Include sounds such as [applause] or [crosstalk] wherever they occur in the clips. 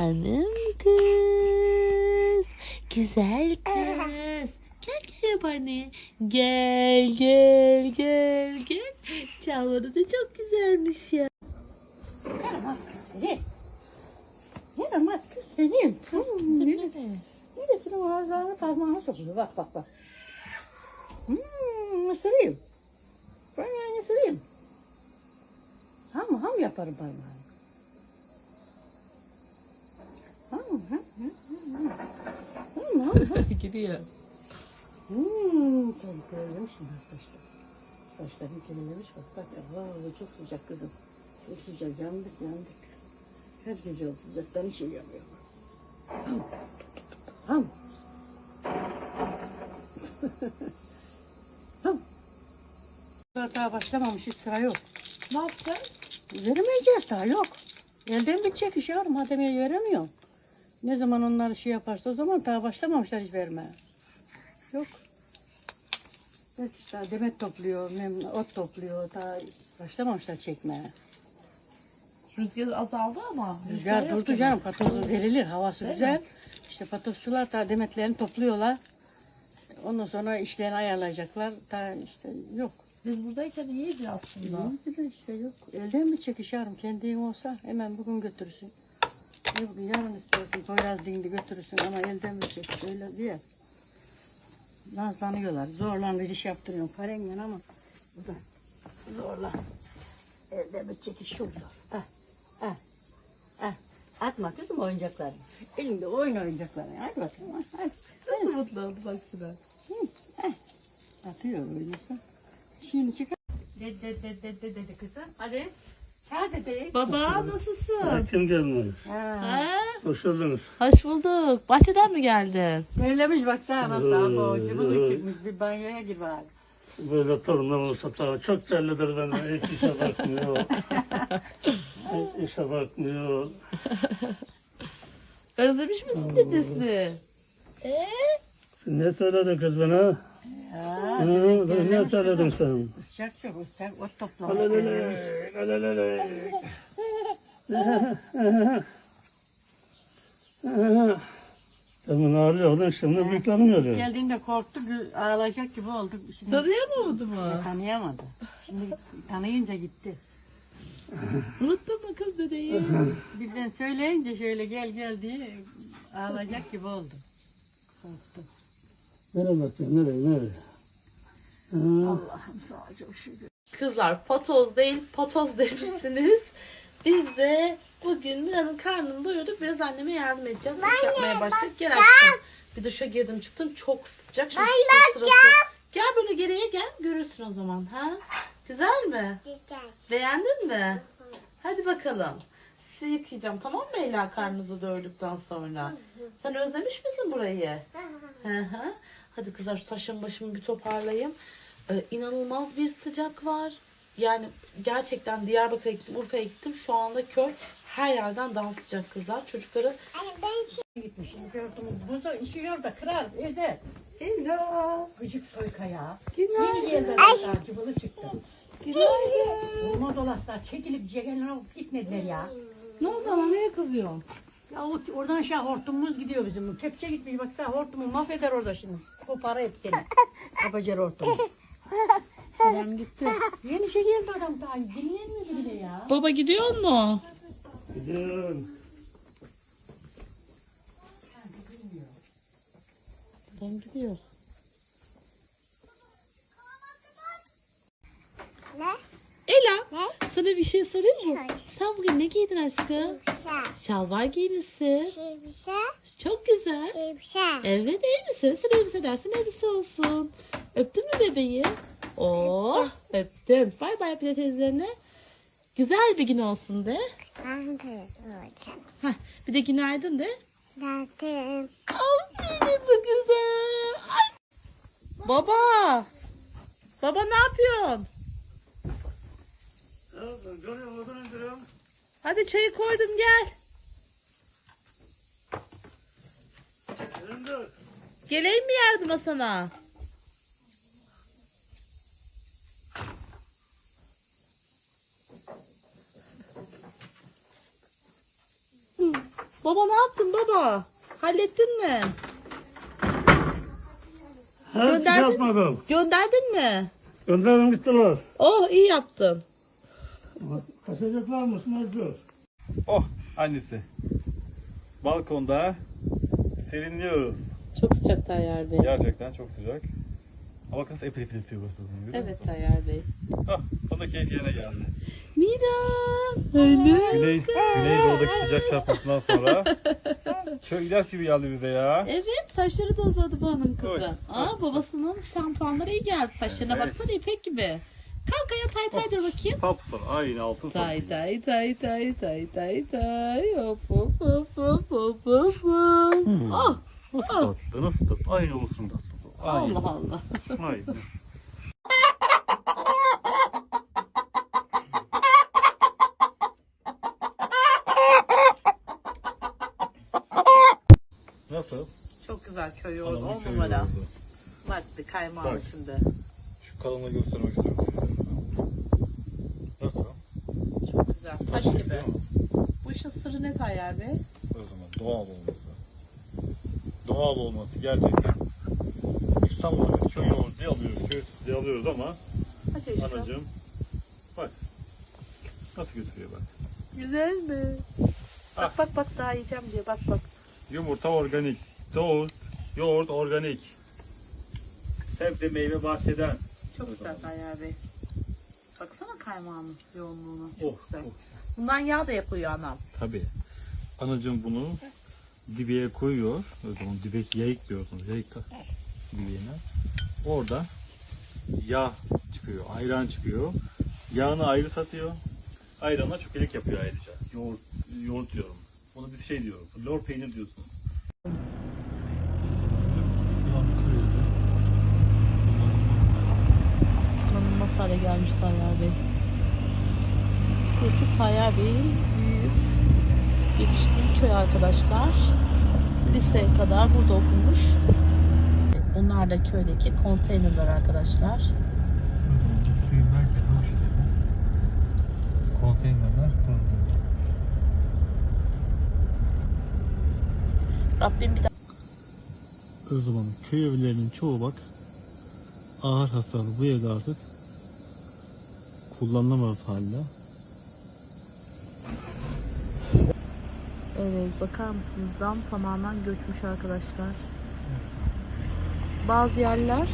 Hanım kız. Güzel kız. Gel gel bana. Gel gel gel gel. Çalmanı da çok güzelmiş ya. Yaramaz kız seni. Yaramaz kız senin. Hmm, Neresinin ağzına parmağına sokuyor. Bak bak bak. Hmm, ısırayım. Ben ısırayım. Ham ham yaparım parmağını. Ham ham ham ham. Ham ham ham. [laughs] Gidiyor. Hmm, tabii terlemiş mi saçlar? Saçlarını kirlemiş bak bak. Vallahi çok sıcak kızım. Çok sıcak yandık yandık. Her gece o sıcaktan hiç uyuyamıyorum. Ham. Ham. [laughs] Ham. Daha başlamamış hiç sıra yok. Ne yapacağız? Veremeyeceğiz daha yok. Elden bitecek iş yavrum. Hademeye veremiyor. Ne zaman onlar şey yaparsa o zaman daha başlamamışlar hiç vermeye. Yok. Evet işte demet topluyor, mem ot topluyor. Daha başlamamışlar çekmeye. Rüzgar azaldı ama. Rüzgar durdu canım. Patozu verilir. Havası Değil güzel. İşte patosçular daha demetlerini topluyorlar. Ondan sonra işlerini ayarlayacaklar. Daha işte yok. Biz buradayken iyiydi aslında. Ne bileyim işte yok. Elden mi çekiş yavrum? Kendin olsa hemen bugün götürürsün. Bugün yarın istersin. Poyraz dindi götürürsün ama elden mi çekiş? Öyle diye. Nazlanıyorlar. Zorla bir iş yaptırıyorum. Parengen ama bu da zorla. Elden mi çekiş oluyor. Ah, ah, ah. Atma kızım oyuncaklarını. Elinde oyun oyuncaklarını. Hadi bakalım. ah, Hadi. Nasıl mutlu oldu bak şuna. Atıyor öyleyse. Şimdi çıkar. Dede dede dede dede kızım. Hadi. Çağır dedeyi. Baba nasılsın? Kim gelmiş? Ha. Ha? Hoş geldiniz. Hoş bulduk. Bahçeden mi geldin? Terlemiş baksana nasıl ama o cıvılı çıkmış bir banyoya gir bari. Böyle olsa tabii çok terlidir benden. Hiç işe bakmıyor. [laughs] Hiç işe bakmıyor. Özlemiş misin dedesini? Ne söyledin kız bana? Ya, Hı, ben ne söyledim sen? Iscak çok ıscak ot toplamış. Alelele, alelele. Demin ağrıyordun, şimdi bıyıklarım görüyor. Geldiğinde korktu gü- ağlayacak gibi oldu. Şimdi Tanıyamadı mı? tanıyamadı. Şimdi tanıyınca gitti. Unuttun mu kız dedeyi? Birden söyleyince şöyle gel gel diye ağlayacak gibi oldu. Korktu. Nereye bakıyorsun, nereye, nereye? Hı. Allah'ım sağ ol çok şükür. Kızlar patoz değil patoz [laughs] demişsiniz. Biz de bugün Mira'nın karnını doyurduk. Biraz anneme yardım edeceğiz. İş yapmaya başladık. Gel aşkım. Bir duşa girdim çıktım. Çok sıcak. Şimdi su sırası. Gel böyle geriye gel. Görürsün o zaman. Ha? Güzel mi? Beğendin mi? Hadi bakalım. Sizi yıkayacağım tamam mı Leyla karnınızı doyurduktan sonra? Sen özlemiş misin burayı? Hı hı. Hadi kızlar şu saçımı başımı bir toparlayayım. Ee, inanılmaz bir sıcak var. Yani gerçekten Diyarbakır'a gittim, Urfa'ya gittim. Şu anda köy her yerden daha sıcak kızlar. Çocukları Gitmiş. Gördüm. Burada işi orada kırar eder. Hello. Gıcık soyka ya. Günaydın. Yeni geldi hatta cıvılı çıktı. Günaydın. Modolaslar çekilip cegenler gitmediler ya. Ne oldu ama neye kızıyorsun? Ya o, oradan şey hortumumuz gidiyor bizim. Kepçe gitmiş baksana hortumu mahveder orada şimdi. Koparı hep seni. Kapacar hortumu. Babam gitti. Yeni şey geldi adam daha dinlenmedi bile ya. Baba gidiyor mu? Gidiyorum. Ben gidiyor. Ne? Ela Ne? sana bir şey sorayım mı? Sor. Giydin aşkım? Şa. Şalvar giymişsin. Şebişe. Çok güzel. Şebişe. Evet elbise. Sen elbise dersin elbise olsun. Öptün mü bebeği? Oh öptüm. Bay bay Pile teyzelerine. Güzel bir gün olsun de. Heh, bir de günaydın de. Zaten. Aferin bu güzel. Ay. Baba. Baba ne yapıyorsun? Görüyorum, oradan indiriyorum. Hadi çayı koydum gel. Geleyim mi yardıma sana? Baba ne yaptın baba? Hallettin mi? Her şey Gönderdin. yapmadım. Gönderdin mi? Gönderim gittiler. Oh iyi yaptın. Kaçacaklar mısın Özgür? Oh annesi. Balkonda serinliyoruz. Çok sıcak Tayyar Bey. Gerçekten çok sıcak. Hava kız epey epey esiyor burası. Evet? Tayyar Bey. Ah, o da keyif yerine geldi. Mira. Öyle. Güney, Güneydoğu'daki sıcak çarpmasından sonra [laughs] çok ilaç gibi geldi bize ya. Evet saçları da uzadı bu hanım Oy. kızı. Aa babasının şampuanları iyi geldi. Saçlarına Evet. baksana ipek gibi. Kalk ayağa tay tay dur bakayım. Sapsarı, aynı altın Tay sapsarı. tay tay tay tay tay tay hop hop hop hop hop hop hop. Hmm. Oh Nasıl tatlı, nasıl tatlı? Aynı olsun tatlı. Aynı. Allah Allah. Aynı. Nasıl? Çok güzel köy yoğurdu on köyü numara. yoğurdu. Bak bir kaymağın Bak. içinde. Şu kalınlığı göstermek istiyorum. Nasıl? Çok güzel. Taş Değil gibi. mi? Bu işin Bey? O zaman doğal olması. Doğal olması gerçekten. İstanbul'da köy yoğurdu diye alıyoruz. Köy sütü diye alıyoruz ama işte. anacığım bak nasıl götürüyor bak. Güzel mi? Ah. Bak bak bak daha yiyeceğim diye bak bak. Yumurta organik, tost, yoğurt organik. Sebze meyve bahçeden. Çok güzel Bey. Baksana kaymağının yoğunluğuna. Oh, Çok güzel. oh. Bundan yağ da yapıyor anam. Tabii. Anacığım bunu dibeye koyuyor. O zaman dibek yayık diyorsunuz. Yayık dibeğine. Orada yağ çıkıyor. Ayran çıkıyor. Yağını ayrı satıyor. Ayranla çökelik yapıyor ayrıca. Yoğurt, yoğurt diyorum. Ona bir şey diyorum. Lor peynir diyorsun. Kullanılmaz hale gelmiş Tayyar Bey. Burası Tayyar Bey'in yetiştiği köy arkadaşlar. Liseye kadar burada okumuş. Bunlar da köydeki konteynerler arkadaşlar. Köyün merkezi o şekilde. Konteynerler Rabbim bir daha zaman köy evlerinin çoğu bak ağır hasarlı bu evde artık kullanılamaz halde. Evet bakar mısınız dam tamamen göçmüş arkadaşlar. Bazı yerler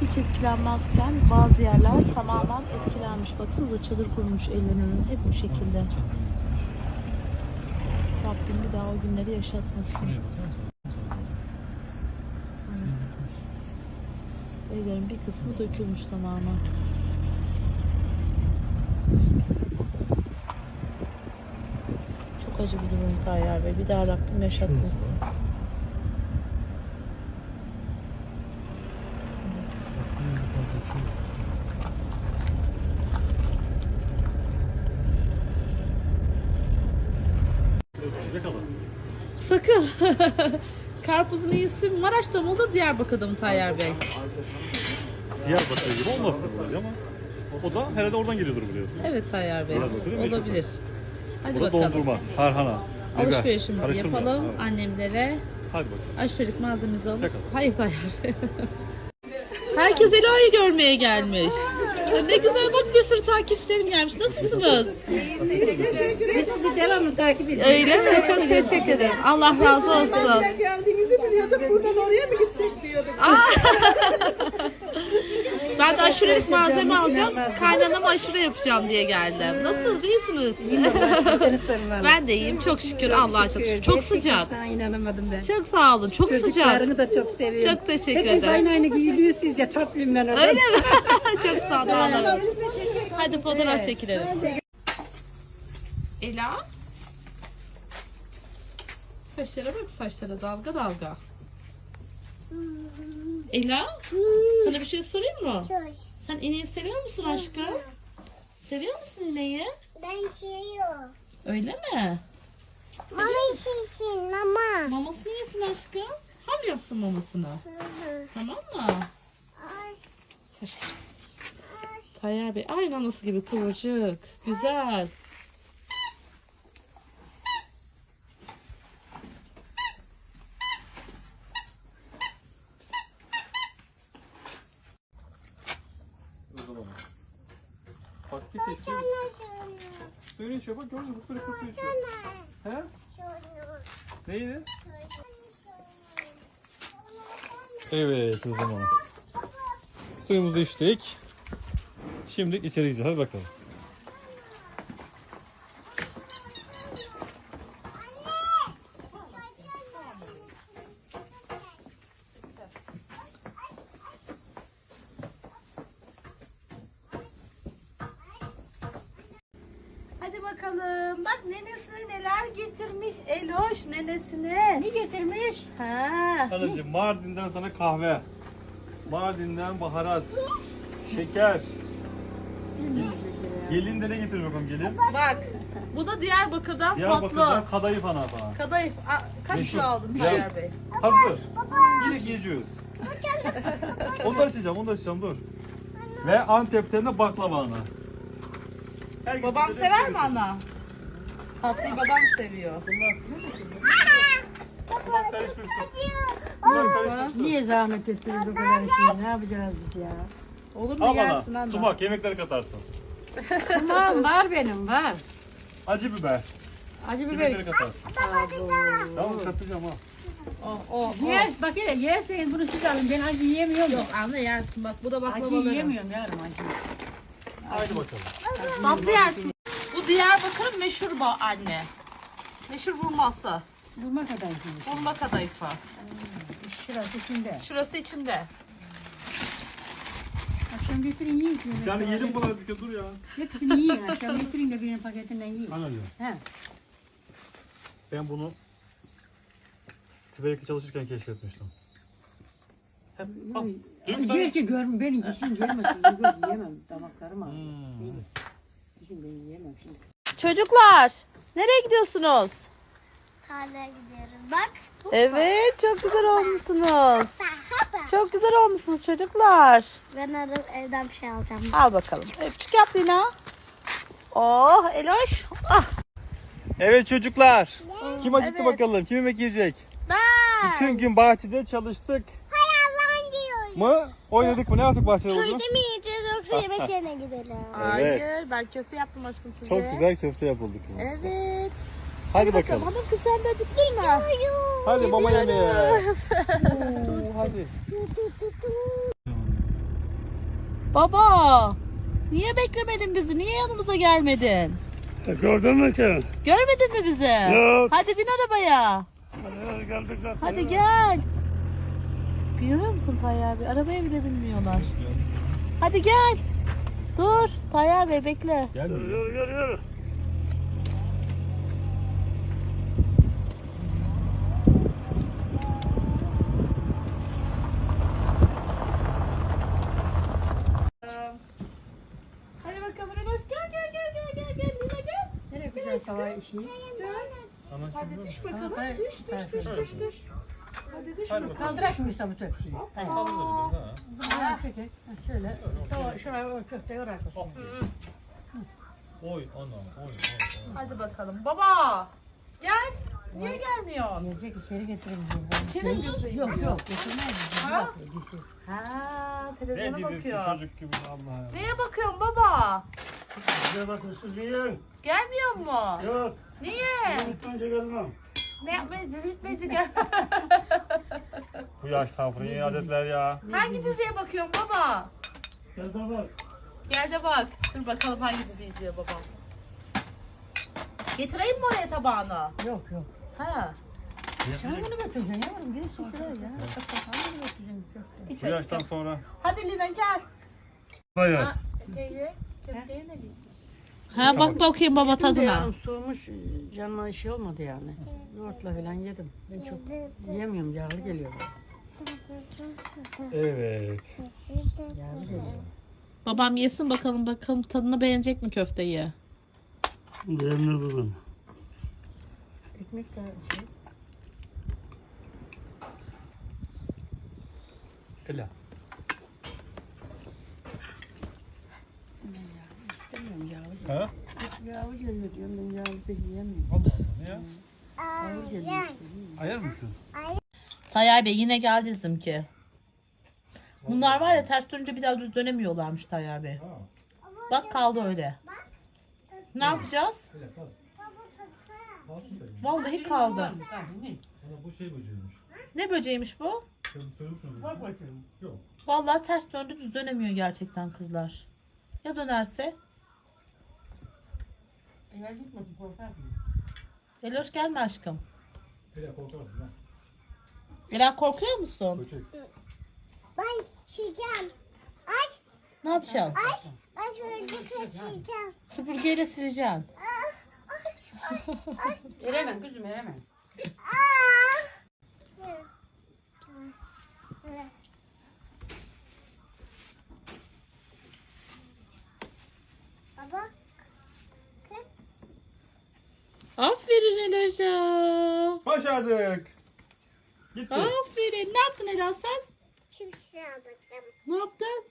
hiç etkilenmezken bazı yerler tamamen etkilenmiş. Baksanıza çadır kurmuş ellerinin hep bu şekilde. Rabbim bir daha o günleri yaşatmasın. Evlerin bir kısmı dökülmüş tamamen. Acı bir durum Tayyar Bey. Bir daha Rabbim yaşatmasın. Sakın. [laughs] Karpuzun iyisi Maraş'ta mı olur Diyarbakır'da mı Tayyar Bey? Diyarbakır gibi olmaz tabii ama o da herhalde oradan geliyordur biliyorsun. Evet Tayyar Bey. Diyarbakır'ın meşhur. Olabilir. Hadi Burada bakalım. dondurma, tarhana. Alışverişimizi Karıştırma. yapalım. Evet. Annemlere Hadi bakalım. alışveriş malzememizi alalım. Bakalım. Hayır Bey. [laughs] Herkes Ela'yı görmeye gelmiş. Ne güzel bak bir sürü takipçilerim gelmiş. Nasılsınız? Biz sizi devamlı takip ediyoruz. Öyle mi? Çok teşekkür ederim. Allah razı olsun. geldiğinizi biliyorduk. Buradan oraya mı gitsek diyorduk. [laughs] Ben de aşurelik malzeme alacağım. Kaynanama aşure yapacağım diye geldim. Nasılsınız? İyisiniz? Ben de iyiyim. Çok şükür. Allah'a çok şükür. Çok sıcak. Sana inanamadım ben. Çok sağ olun. Çok sıcak. Çocuklarını da çok seviyorum. Çok teşekkür Hepiniz ederim. aynı aynı giyiliyorsunuz ya çatlıyım ben orada. Öyle mi? [laughs] Çok sağ olun. Allah razı olsun. Hadi fotoğraf çekilelim. Ela. Saçlara bak saçlara dalga dalga. Ela. Sana bir şey sorayım mı? Sen ineği seviyor musun aşkım? Seviyor musun ineği? Ben seviyorum. Öyle mi? Mama şişin mama. Mamasını yesin aşkım. Ham yapsın mamasını. Tamam mı? Ay. Tayyar Bey aynı anası gibi kıvırcık. Güzel. 물어봐. 바퀴 있어. Söyleyin şey bak gördün mü? Kıpırı. He? Neydi? Evet o zaman. Suyumuzu içtik. Şimdi içeri gideceğiz. Hadi bakalım. Eloş nenesine. Ne getirmiş? Ha. Anacığım Mardin'den sana kahve. Mardin'den baharat. Şeker. Gelin de ne getirmiş bakalım gelin? Bak. Bu da Diyarbakır'dan Diyarbakır'dan tatlı. kadayıf ana falan. Kadayıf. Aa, Kaç Meşhur. kilo aldın Ya. Tayyar Bey? Hazır. Yine geziyoruz. [laughs] onu da açacağım, onu da açacağım dur. Ve Antep'ten de baklava ana. Babam sever mi ana? Tatlıyı babam seviyor. Bunlar. Niye zahmet ettiniz o kadar şeyi? Ne yapacağız biz ya? Olur mu Al yersin ana. ana? Sumak yemekleri katarsın. Tamam var benim var. Acı biber. Acı Yemekleri biber. katarsın. Tamam katacağım ha. Oh, oh, oh. Yer, bak hele yerseniz bunu siz alın. Ben acı yiyemiyorum. Yok anne yersin bak bu da Acı baklavaları. yiyemiyorum yavrum acı. Haydi bakalım. Tatlı yersin. Diyarbakır'ın meşhur ba anne. Meşhur vurması. Durma kadar şimdi. Vurma kadayıfı. Şurası içinde. Şurası içinde. Akşam getirin yiyin. tane yedim buna bir kere dur ya. Hepsini yiyin. Akşam getirin de birinin paketinden yiyin. He. Ben bunu Tibet'te çalışırken keşfetmiştim. Hep, al. Dur bir tane. Yer ki gelmesin. Ben göz yiyemem. Damaklarım ağrıyor. Hmm. Çocuklar nereye gidiyorsunuz? Hala gidiyorum. Bak. Evet çok güzel olmuşsunuz. [laughs] Çok güzel olmuşsunuz çocuklar. Ben arada evden bir şey alacağım. Al bakalım. Öpücük yap Lina. Oh Eloş. Ah. Evet çocuklar. Kim acıktı Evet. bakalım? Kim yemek yiyecek? Ben. Bütün gün bahçede çalıştık Hayvan diyoruz. mı? Oynadık mı? Ne yaptık bahçede Köyde bugün? mi yiyeceğiz yoksa yemek yerine gidelim? Hayır ben köfte yaptım aşkım size. Çok güzel köfte yapıldık. Evet. Hadi Bakalım bakalım. hanım kız sen de acıktın mı? Hadi mama yemeğe. Oo, [laughs] Hadi. Baba. Niye beklemedin bizi? Niye yanımıza gelmedin? E, Gördün mü ki? Görmedin mi bizi? Yok. Hadi bin arabaya. Hadi geldik zaten. Hadi gel. Görüyor musun Tayyar Bey? Arabaya bile binmiyorlar. Hadi gel. Dur. Tayyar Bey bekle. Gel. Yürü yürü yürü. Hadi bakalım Eloş gel gel gel gel gel gel Lina gel. Nereye güzel tava işi? Hadi düş bakalım. Düş düş düş düş düş. Hadi bakalım. Kaldırak şu Mustafa tepsiyi. Hayır. Ha, çekil. Ha, Şöyle. Tava, şuraya o köfteyi oraya koysun. Oy ana. Oy oy. Hadi bakalım. Baba. Gel. Niye gelmiyorsun? Gelecek içeri getireyim. İçeri mi götüreyim Yok diyor. yok getirmez. Ha? Bizi. Ha, Ne televizyona dizisi bakıyor. çocuk gibi Allah ya. Neye bakıyorsun baba? Size bakın siz yiyin. Gelmiyor mu? Yok. Niye? Unutmayınca gelmem. Ne yapmaya dizi bitmeyince gel. [laughs] Bu yaştan sonra yeni adetler ya. hangi diziye bakıyorsun baba? Gel de bak. Gel de bak. Dur bakalım hangi dizi izliyor babam. Getireyim mi oraya tabağını? Yok yok. Ha. Sen bunu götüreceksin yavrum. Gelirsin şuraya ya. Sen bunu götüreceksin. İç Bu yaştan sonra. Hadi Lina gel. Bayar. Ha bak bakayım baba Şimdi yarım soğumuş canıma şey olmadı yani. Yoğurtla falan yedim. Ben çok yiyemiyorum yağlı geliyor bana. Evet. Yağlı geliyor. Babam yesin bakalım bakalım tadını beğenecek mi köfteyi? Beğenme babam. Ekmek de şey. Ela. İstemiyorum yağlı Ha? Yağlı geliyor diyorum ben yağlı pek yiyemiyorum. Allah Allah. Niye? Ağır geliyor işte. Ayar mı istiyorsun? Tayyar Bey yine geldi bizimki. Bunlar var ya ters dönünce bir daha düz dönemiyorlarmış Tayyar Bey. Bak kaldı öyle. Ne yapacağız? Vallahi kaldı. bu şey böceğiymiş. Ne böceğiymiş bu? Sen söylemiş miydin? Bak bakayım. Yok. Vallahi ters döndü düz dönemiyor gerçekten kızlar. Ya dönerse? Eğer gitmesin korkar mı? Eloş gelme aşkım. Hele korkarsın ha. Ela korkuyor musun? Böcek. Ben şişeceğim. Aç, Ne yapacaksın? aç. Aç böyle şişeceğim. Süpürgeyle sileceksin. [laughs] Eremem kızım eremem. Baba. Aferin Eloş'a. Başardık. Gitti. Aferin. Ne yaptın Ela sen? Şimdi şey yaptım. Ne yaptın?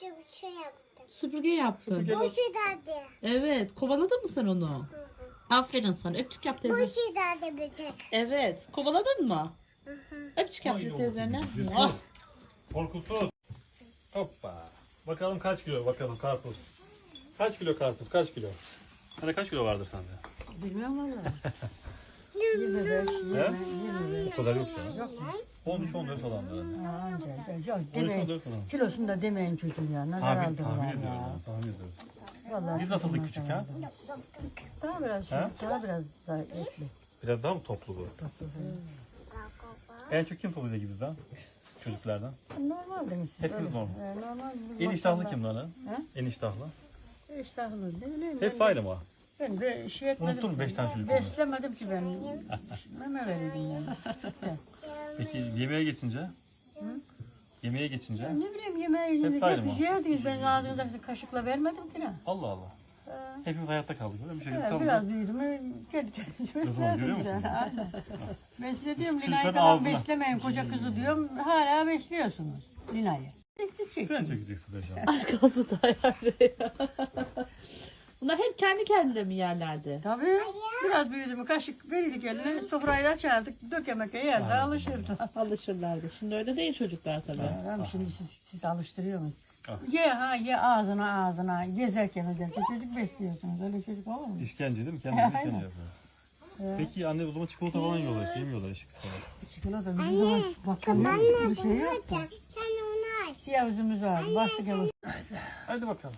Şimdi şey yaptım. Süpürge yaptın. Bu şey dedi. Evet. Kovaladın mı sen onu? Aferin sana. Öpücük yap Bu teyze. şey dedi böcek. Evet. Kovaladın mı? Öpücük yap Haydi teyzelerine. olsun. Cesur. Oh. Korkusuz. Hoppa. Bakalım kaç kilo bakalım karpuz. Kaç kilo karpuz? Kaç kilo? Hani kaç kilo vardır sende? Bilmiyorum valla. [laughs] 25, 20, He? 25. O kadar yok ya. 13-14 falan da. Aa, anca. Yok demeyin. 13-14 falan. Kilosunu da demeyin çocuğum ya. Nazar Tahmin, aldım tahmin ediyorum ya. Tahmin ediyorum. Vallahi Biz nasıldık nazar küçük ha? aldım. Daha biraz, Ha? daha biraz daha etli. Biraz daha mı toplu bu? En çok kim toplu gibi bizden? Çocuklardan. Normal demiş. Hepimiz normal. Ee, normal. En iştahlı kim lan? ha? He? En iştahlı. İştahlı değil mi? Hep aynı mı? Ben de şey etmedim. Unuttun mu beş tane çocuk? Beslemedim ki ben. Meme verirdim yani. Peki yemeğe geçince? Yemeğe geçince? ne bileyim yemeği yedik. Hep mı? şey yerdiniz. Ben ağzınıza kaşıkla vermedim ki ne. Allah Allah. Hepimiz hayatta kaldık. Öyle bir şey Evet, tamam. biraz büyüdüm. mü Kendi kendime zaman görüyor beslerdim. musun? Aynen. Beslediyorum. Çocukların Lina'yı falan ağzına. beslemeyin koca kızı diyorum. Hala besliyorsunuz Lina'yı. Çek. Sen çekeceksin şu an. Aşk olsun Tayyar Bunlar hep kendi kendine mi yerlerdi? Tabii. Biraz büyüdü mü kaşık verirdik eline sofrayı açardık. Dökemeke yerde alışırdı. [laughs] Alışırlardı. Şimdi öyle değil çocuklar tabii. Tamam şimdi siz, siz alıştırıyorsunuz. Ah. Ye ha ye ağzına ağzına gezerken ederken çocuk besliyorsunuz. Öyle çocuk olur mu? İşkence değil mi? [laughs] Kendisi Aynen. işkence yapıyor. Peki anne o zaman çikolata falan yiyorlar. Şey yemiyorlar eşlik falan. Çikolata bizim zaman bakalım bir şey yok. Sen onu aç. Siyah üzümümüz var. Bastık yavuz. Hadi bakalım.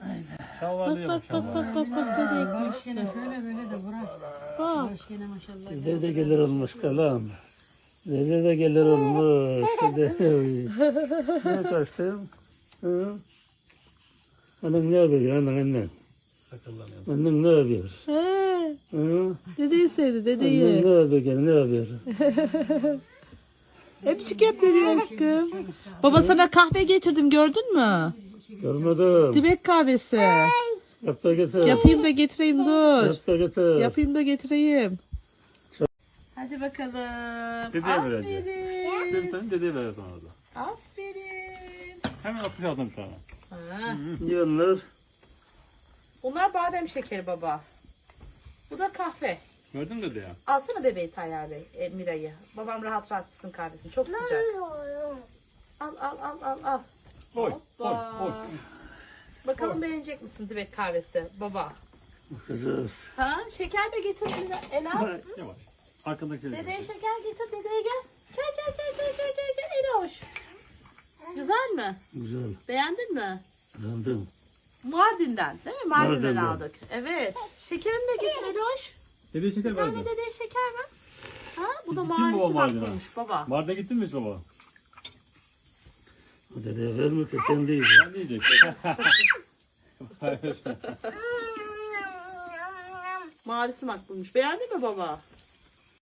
Bak Bak bak bak bak bak nereye Baş gitmiş. gene şöyle böyle de bırak. Bak. Baş gene maşallah. Dede de gelir olmuş kalam. Dede de gelir olmuş. Dede. [laughs] Ne kaçtım? Hı? Annen ne yapıyor annen annen? Annen ne yapıyor? He, Hı? dedeyi sevdi Annen dedeyi. ne yapıyor gene ne yapıyor? Öpücük yap dedi aşkım. Baba sana kahve getirdim gördün mü? Görmedim. Dibek kahvesi. Yap da getir. Yapayım da getireyim dur. Yap da getir. Yapayım da getireyim. Hadi bakalım. Dedeye ver önce. Aferin. Bir tane dedeye ver sonra da. Aferin. Hemen atış aldım bir tane. Ha. Yiyenler Bunlar badem şekeri baba. Bu da kahve. Gördün mü dede ya? Alsana bebeği Tayyar Bey, e, Mira'yı. Babam rahat rahat içsin kahvesini. Çok sıcak. Al al al al al. Oy, oy, Hoppa. oy. Bakalım beğenecek misin dibek kahvesi baba? Ha şeker de getir Mira. Ela. Yavaş. Arkadaki Dedeye şeker getir dedeye gel. Gel gel gel gel gel gel gel Eloş. Güzel mi? Güzel. Beğendin mi? Beğendim. Mardin'den değil mi? Mardin'den Mardin'den. aldık. Evet. Şekerini de getir Eloş. Dedeye şeker Bir tane verdi. dedeye şeker ver. Ha bu da Gittin mi baba mavisi Mardin'e? makluymuş baba. Mardin'e gittin mi hiç baba? Dedeye verme ki kendi yiyecek. Ben diyecek. Mavisi makluymuş. Beğendin mi baba?